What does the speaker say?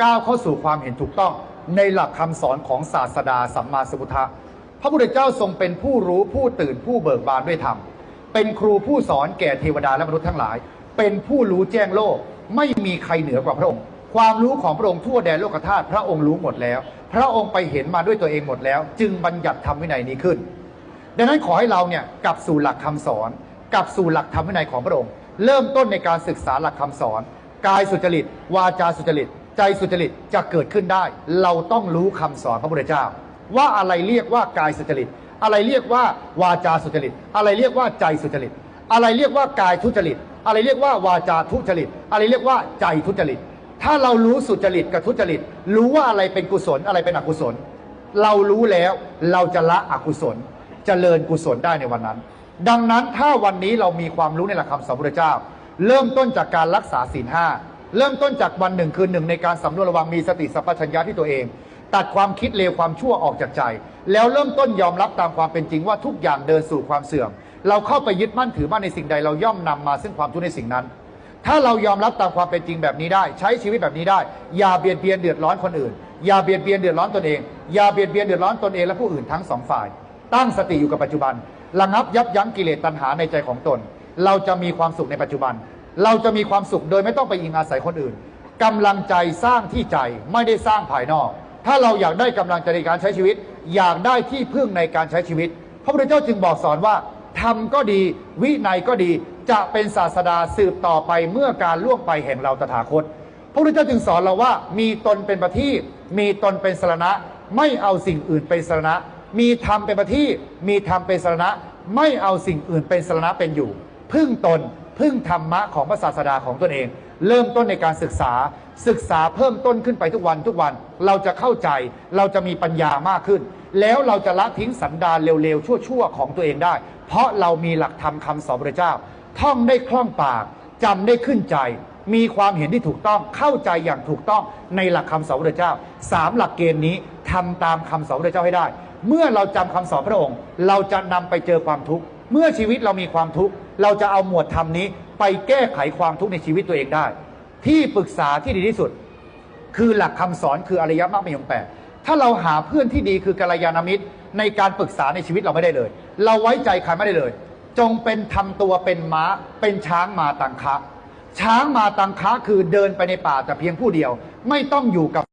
ก้าวเข้าสู่ความเห็นถูกต้องในหลักคำสอนของศาสดาสัมมาสัมพุทธะพระพุทธเจ้าทรงเป็นผู้รู้ผู้ตื่นผู้เบิกบานด้วยธรรมเป็นครูผู้สอนแก่เทวดาและมนุษย์ทั้งหลาย เป็นผู้รู้แจ้งโลกไม่มีใครเหนือกว่าพระองค์ ความรู้ของพระองค์ทั่วแดนโลกธาตุพระองค์รู้หมดแล้ว พระองค์ไปเห็นมาด้วยตัวเองหมดแล้ว จึงบัญญัติธรรมวินัยนี้ขึ้น ดังนั้นขอให้เราเนี่ยกลับสู่หลักคำสอนกลับสู่หลักธรรมวินัยของพระองค์ เริ่มต้นในการศึกษาหลักคำสอน กายสุจริต วาจาสุจริต ใจสุจริตจะเกิดขึ้นได้ เราต้องรู้คำสอนพระพุทธเจ้า ว่าอะไรเรียกว่ากายสุจริต อะไรเรียกว่าวาจาสุจริต อะไรเรียกว่าใจสุจริต อะไรเรียกว่ากายทุจริต อะไรเรียกว่าวาจาทุจริต อะไรเรียกว่าใจทุจริต ถ้าเรารู้สุจริตกับทุจริต รู้ว่าอะไรเป็นกุศลอะไรเป็นอกุศล เรารู้แล้วเราจะละอกุศลจเจริญกุศลได้ในวันนั้น ดังนั้นถ้าวันนี้เรามีความรู้ในหลักคำสอนพระพุทธเจ้า เริ่มต้นจากการรักษาศีลห้า เริ่มต้นจากวันหนึ่งคืนหนึ่งในการสำรวจระวังมีสติสัพพัญญะที่ตัวเอง ตัดความคิดเลวความชั่วออกจากใจ แล้วเริ่มต้นยอมรับตามความเป็นจริงว่าทุกอย่างเดินสู่ความเสื่อม เราเข้าไปยึดมั่นถือมั่นในสิ่งใดเราย่อมนำมาซึ่งความทุกข์ในสิ่งนั้น ถ้าเรายอมรับตามความเป็นจริงแบบนี้ได้ ใช้ชีวิตแบบนี้ได้ อย่าเบียดเบียนเดือดร้อนคนอื่น อย่าเบียดเบียนเดือดร้อนตนเอง อย่าเบียดเบียนเดือดร้อนตนเองและผู้อื่นทั้งสองฝ่าย ตั้งสติอยู่กับปัจจุบัน ระงับยับยั้งกิเลสตัณหาในใจของตน เราจะมีความสุขในปัจจุบัน เราจะมีความสุขโดยไม่ต้องไปอิงอาศัยคนอื่นกำลังใจสร้างที่ใจไม่ได้สร้างภายนอก ถ้าเราอยากได้กำลังใจในการใช้ชีวิต อยากได้ที่พึ่งในการใช้ชีวิต พระพุทธเจ้าจึงบอกสอนว่าธรรมก็ดี วินัยก็ดีจะเป็นศาสดาสืบต่อไปเมื่อการล่วงไปแห่งเราตถาคต พระพุทธเจ้าจึงสอนเราว่า มีตนเป็นประทีปมีตนเป็นสรณะ ไม่เอาสิ่งอื่นเป็นสรณะ มีธรรมเป็นประทีปมีธรรมเป็นสรณะ ไม่เอาสิ่งอื่นเป็นสรณะเป็นอยู่ พึ่งตน พึ่งธรรมะของพระศาสดาของตนเอง เริ่มต้นในการศึกษา ศึกษาเพิ่มต้นขึ้นไปทุกวันทุกวัน เราจะเข้าใจ เราจะมีปัญญามากขึ้น แล้วเราจะละทิ้งสันดานเร็วๆ ชั่วๆ ของตัวเองได้ เพราะเรามีหลักธรรมคำสอนพระเจ้า ท่องได้คล่องปากจำได้ขึ้นใจมีความเห็นที่ถูกต้องเข้าใจอย่างถูกต้องในหลักคำสอนพระเจ้าสามหลักเกณฑ์นี้ทำตามคำสอนพระเจ้าให้ได้ เมื่อเราจำคำสอนพระองค์ เราจะนำไปเจอความทุกข์เมื่อชีวิตเรามีความทุกข์ เราจะเอาหมวดธรรมนี้ไปแก้ไขความทุกข์ในชีวิตตัวเองได้ ที่ปรึกษาที่ดีที่สุด คือหลักคำสอนคืออริยมรรคมีองค์แปดถ้าเราหาเพื่อนที่ดีคือกัลยาณมิตร ในการปรึกษาในชีวิตเราไม่ได้เลย เราไว้ใจใครไม่ได้เลย จงเป็นทำตัวเป็นม้า เป็นช้างมาตังคะ ช้างมาตังคะคือเดินไปในป่าแต่เพียงผู้เดียว ไม่ต้องอยู่กับ